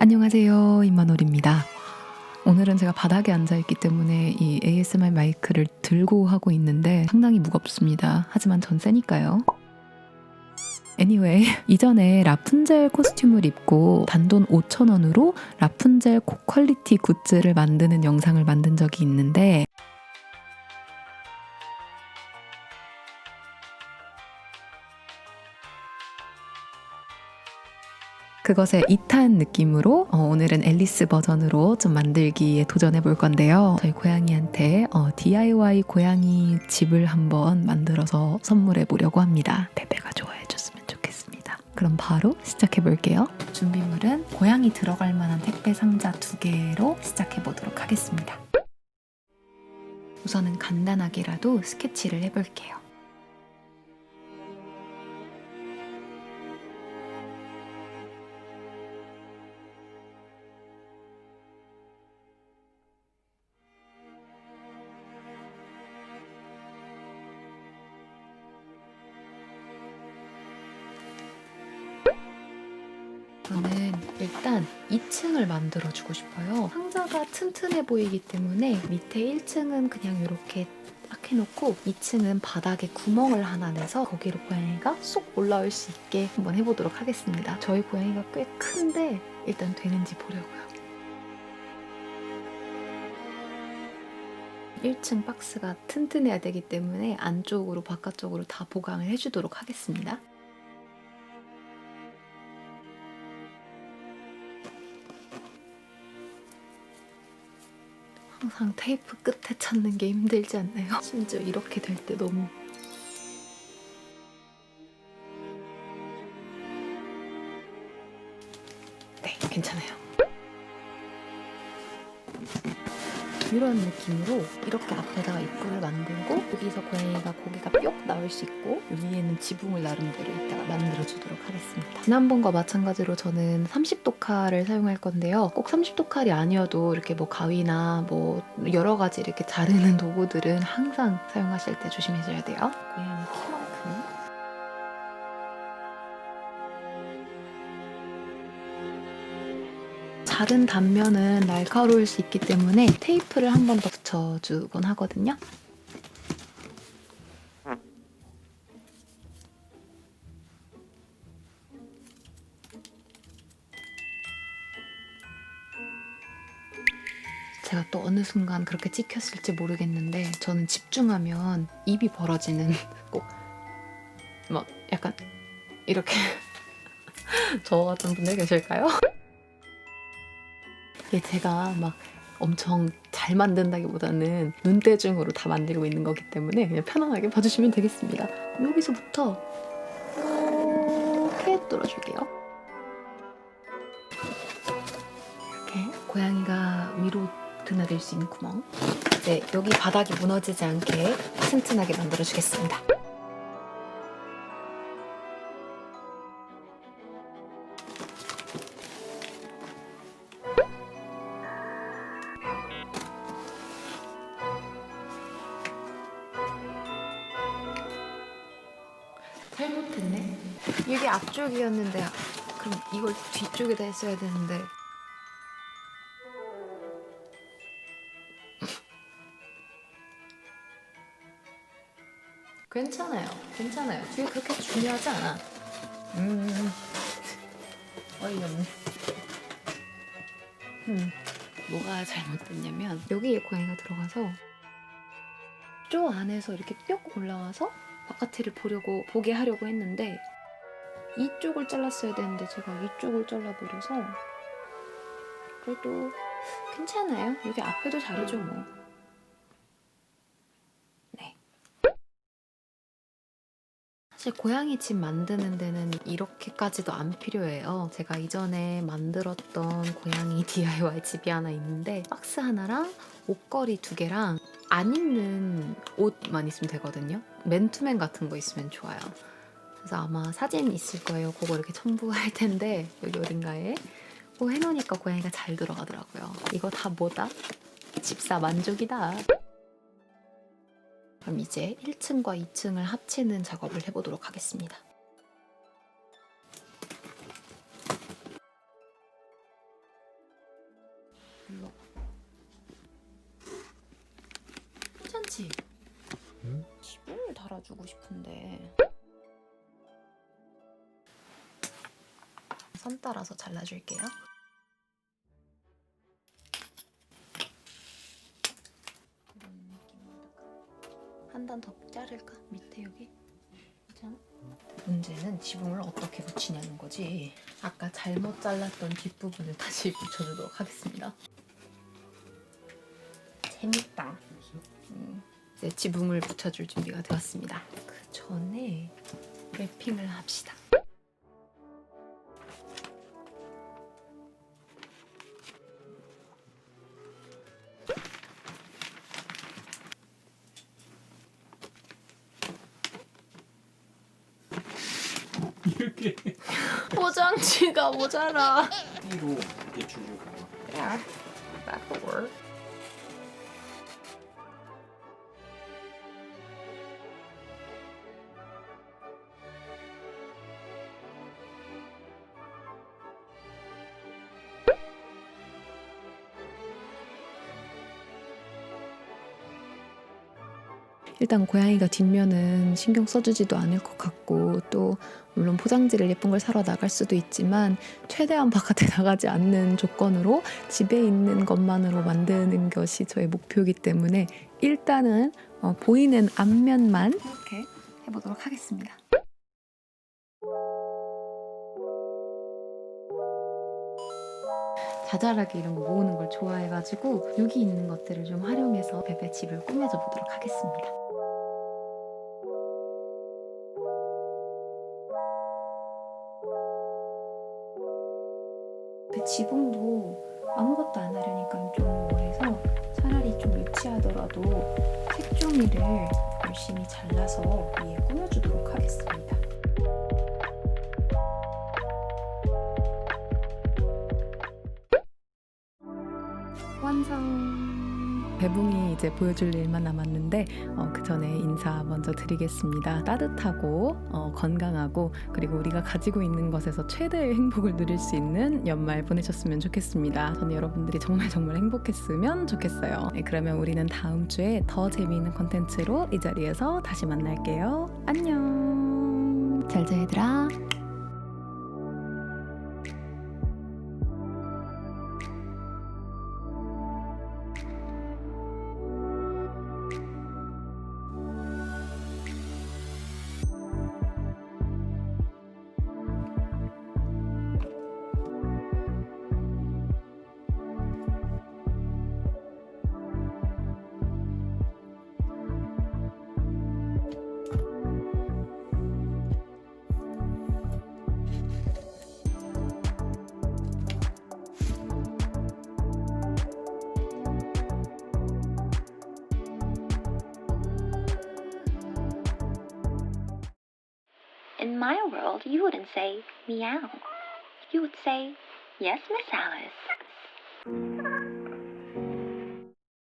안녕하세요. 임만월입니다. 오늘은 제가 바닥에 앉아있기 때문에 이 ASMR 마이크를 들고 하고 있는데 상당히 무겁습니다. 하지만 전 세니까요. Anyway, 이전에 라푼젤 코스튬을 입고 단돈 5,000원으로 라푼젤 고퀄리티 굿즈를 만드는 영상을 만든 적이 있는데 그것의 2탄 느낌으로 어, 오늘은 앨리스 버전으로 좀 만들기에 도전해 볼 건데요. 저희 고양이한테 어, DIY 고양이 집을 한번 만들어서 선물해 보려고 합니다. 베베가 좋아해 줬으면 좋겠습니다. 그럼 바로 시작해 볼게요. 준비물은 고양이 들어갈 만한 택배 상자 두 개로 시작해 보도록 하겠습니다. 우선은 간단하게라도 스케치를 해볼게요. 저는 일단 2층을 만들어 주고 싶어요. 상자가 튼튼해 보이기 때문에 밑에 1층은 그냥 이렇게 딱 해놓고 2층은 바닥에 구멍을 하나 내서 거기로 고양이가 쏙 올라올 수 있게 한번 해보도록 하겠습니다. 저희 고양이가 꽤 큰데 일단 되는지 보려고요. 1층 박스가 튼튼해야 되기 때문에 안쪽으로 바깥쪽으로 다 보강을 해주도록 하겠습니다. 항상 테이프 끝에 찾는 게 힘들지 않나요? 심지어 이렇게 될 때 너무 네, 괜찮아요. 이런 느낌으로 이렇게 앞에다가 입구를 만들고 여기서 고양이가 고개가 뿅 나올 수 있고 위에는 지붕을 나름대로 이따가 만들어 주도록 하겠습니다. 지난번과 마찬가지로 저는 30도 칼을 사용할 건데요. 꼭 30도 칼이 아니어도 이렇게 뭐 가위나 뭐 여러 가지 이렇게 자르는 도구들은 항상 사용하실 때 조심하셔야 돼요. 고양이 키만큼 자른 단면은 날카로울 수 있기 때문에 테이프를 한 번 더 붙여주곤 하거든요. 제가 또 어느 순간 그렇게 찍혔을지 모르겠는데 저는 집중하면 입이 벌어지는 꼭 막 약간 이렇게 저 같은 분들 계실까요? 이게 제가 막 엄청 잘 만든다기보다는 눈대중으로 다 만들고 있는 거기 때문에 그냥 편안하게 봐주시면 되겠습니다. 여기서부터 이렇게 뚫어줄게요. 이렇게 고양이가 위로 드나들 수 있는 구멍. 이제 여기 바닥이 무너지지 않게 튼튼하게 만들어 주겠습니다. 잘못했네. 이게 앞쪽이었는데 그럼 이걸 뒤쪽에다 했어야 되는데. 괜찮아요. 괜찮아요. 뒤에 그렇게 중요하지 않아. 음. 어이없네. 음. 뭐가 잘못됐냐면 여기에 고양이가 들어가서 쪼 안에서 이렇게 뿅 올라와서 바깥을 보려고 보게 하려고 했는데 이쪽을 잘랐어야 되는데 제가 이쪽을 잘라버려서 그래도 괜찮아요. 여기 앞에도 자르죠 뭐. 사실 고양이 집 만드는 데는 이렇게까지도 안 필요해요. 제가 이전에 만들었던 고양이 DIY 집이 하나 있는데 박스 하나랑 옷걸이 두 개랑 안 입는 옷만 있으면 되거든요. 맨투맨 같은 거 있으면 좋아요. 그래서 아마 사진 있을 거예요. 그거 이렇게 첨부할 텐데 여기 어딘가에 그거 해놓으니까 고양이가 잘 들어가더라고요. 이거 다 뭐다? 집사 만족이다. 그럼 이제 1층과 2층을 합치는 작업을 해보도록 하겠습니다. 일로. 괜찮지? 응? 기분을 달아주고 싶은데. 선 따라서 잘라줄게요. 한 단 더 자를까? 밑에 여기? 괜찮아? 문제는 지붕을 어떻게 붙이냐는 거지. 아까 잘못 잘랐던 뒷부분을 다시 붙여주도록 하겠습니다. 재밌다. 음, 이제 지붕을 붙여줄 준비가 되었습니다. 그 전에 랩핑을 합시다. 이렇게 포장지가 모자라. 띠로 이렇게 감아. Yeah, that could work. 일단 고양이가 뒷면은 신경 써주지도 않을 것 같고 또 물론 포장지를 예쁜 걸 사러 나갈 수도 있지만 최대한 바깥에 나가지 않는 조건으로 집에 있는 것만으로 만드는 것이 저의 목표이기 때문에 일단은 어, 보이는 앞면만 이렇게 해보도록 하겠습니다. 자잘하게 이런 거 모으는 걸 좋아해가지고 여기 있는 것들을 좀 활용해서 베베 집을 꾸며줘 보도록 하겠습니다. 그 지붕도 아무것도 안 하려니까 좀 뭐해서 차라리 좀 유치하더라도 색종이를 열심히 잘라서 위에 꾸며주도록 하겠습니다. 완성. 배붕이 이제 보여줄 일만 남았는데 어, 그 전에 인사 먼저 드리겠습니다. 따뜻하고 어, 건강하고 그리고 우리가 가지고 있는 것에서 최대의 행복을 누릴 수 있는 연말 보내셨으면 좋겠습니다. 저는 여러분들이 정말 정말 행복했으면 좋겠어요. 네, 그러면 우리는 다음 주에 더 재미있는 컨텐츠로 이 자리에서 다시 만날게요. 안녕. 잘 자 얘들아. In my world, you wouldn't say meow. You would say, Yes, Miss Alice.